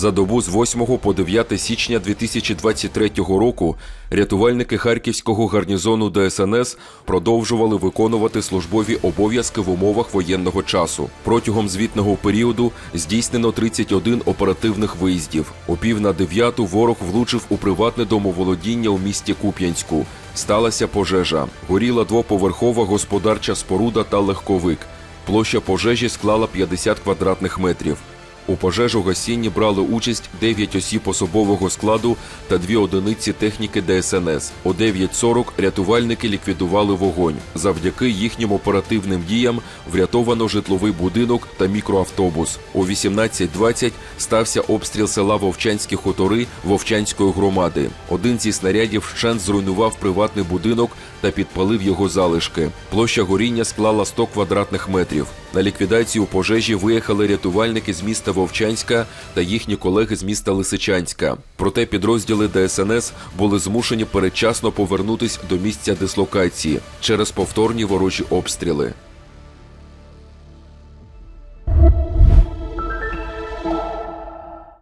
За добу з 8 по 9 січня 2023 року рятувальники Харківського гарнізону ДСНС продовжували виконувати службові обов'язки в умовах воєнного часу. Протягом звітного періоду здійснено 31 оперативних виїздів. О пів на дев'яту ворог влучив у приватне домоволодіння у місті Куп'янську. Сталася пожежа. Горіла двоповерхова господарча споруда та легковик. Площа пожежі склала 50 квадратних метрів. У пожежу гасінні брали участь 9 осіб особового складу та дві одиниці техніки ДСНС. О 9.40 рятувальники ліквідували вогонь. Завдяки їхнім оперативним діям врятовано житловий будинок та мікроавтобус. О 18.20 стався обстріл села Вовчанські хутори Вовчанської громади. Один зі снарядів вщент зруйнував приватний будинок та підпалив його залишки. Площа горіння склала 100 квадратних метрів. На ліквідацію пожежі виїхали рятувальники з міста Вовчанська та їхні колеги з міста Лисичанська. Проте підрозділи ДСНС були змушені передчасно повернутись до місця дислокації через повторні ворожі обстріли.